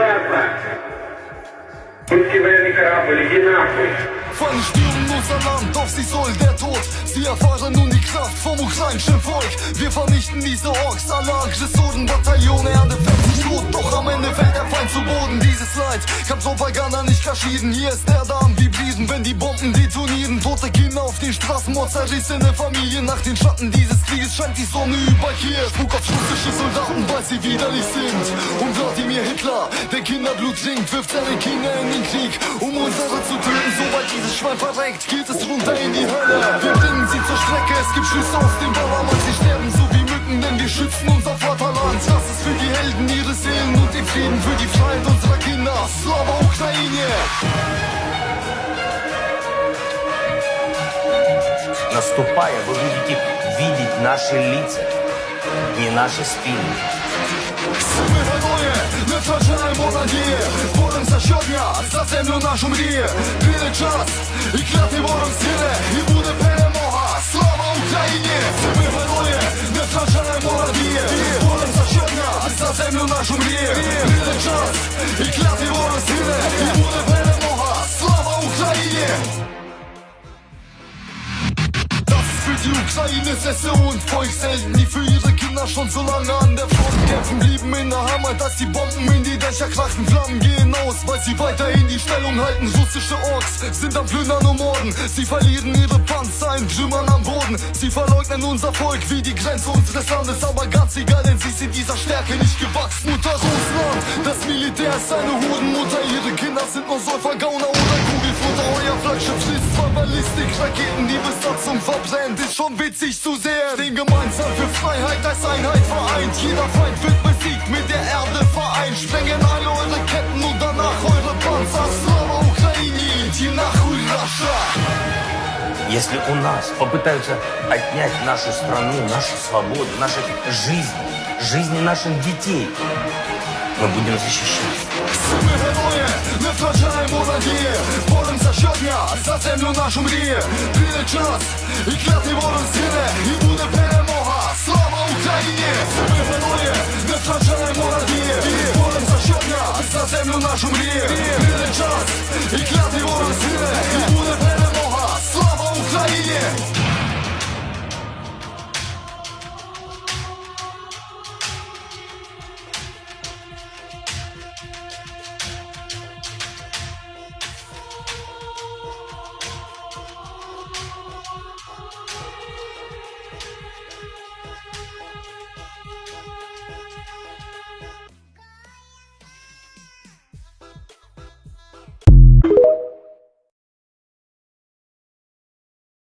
ебаться. Пусть тебя не корабль, иди нахуй. Fallen Stirn unser Land, auf sie soll der Tod. Sie erfahren nun die Kraft vom ukrainischen Volk. Wir vernichten diese Orks, alle Aggressoren, Bataillone, Erde fällt nicht tot. Doch am Ende fällt der Feind zu Boden. Dieses Leid kann Propaganda nicht verschieden. Hier ist der Darm wie vibrieren, wenn die Bomben detonieren. Tote Kinder auf den Straßen, Mord zerrissene Familien. Nach den Schatten dieses Krieges scheint die Sonne über hier. Spuk auf russische Soldaten, weil sie widerlich sind. Und Wladimir Hitler, der Kinderblut trinkt, wirft seine Kinder in den Krieg, um unsere zu töten. Sobald dieses Schwein verreckt, geht es runter in die Hölle. Wir bringen sie zur Strecke, es gibt Schüsse aus dem Ballermann. Sie sterben so wie Mücken, denn wir schützen unser Vaterland. Das ist für die Helden ihre Seelen und den Frieden, für die Freiheit unserer Kinder. Slava Ukraine! Наступая, вы будете видеть наши лица, не наши спины. Ми герої, не втрачаємо надії. Боремося щодня за землю нашу мріє. Прийде час, і клятий ворог згине І буде перемога, слава Україні! Ми герої, не втрачаємо надії. Боремося щодня за землю нашу мріє. Прийде час, і клятий ворог згине І буде Ukraine Sesse und Volkshelden, die für ihre Kinder schon so lange an der Front kämpfen, blieben in der Heimat, dass die Bomben in die Dächer krachen, Flammen gehen aus, weil sie weiterhin die Stellung halten. Russische Orks sind am Plündern und Morden, sie verlieren ihre Panzer in Trümmern am Boden, sie verleugnen unser Volk wie die Grenze unseres Landes, aber ganz egal, denn sie sind dieser Stärke nicht gewachsen. Mutter Russland, das Militär ist eine Hurenmutter, ihre Kinder sind nur Säufergauner oder Kugelfutter, euer Flaggschiff Besatzung ist schon witzig zu sehen. Stehen gemeinsam für Freiheit als Einheit vereint, jeder Feind wird besiegt, mit der Erde vereint, sprengen alle eure Ketten und danach eure Panzer, Slava Ukraini, die Nachuй Russia. Если у нас попытаются отнять нашу страну, нашу свободу, наши жизни, жизни наших детей, мы будем защищать. Втрачаємо надії. Боремося щодня за землю нашу мріє Прийде час, і клятий ворог згине І буде перемога, слава Україні! Ми герої, не втрачаємо надії. Боремося щодня за землю нашу мріє Прийде час,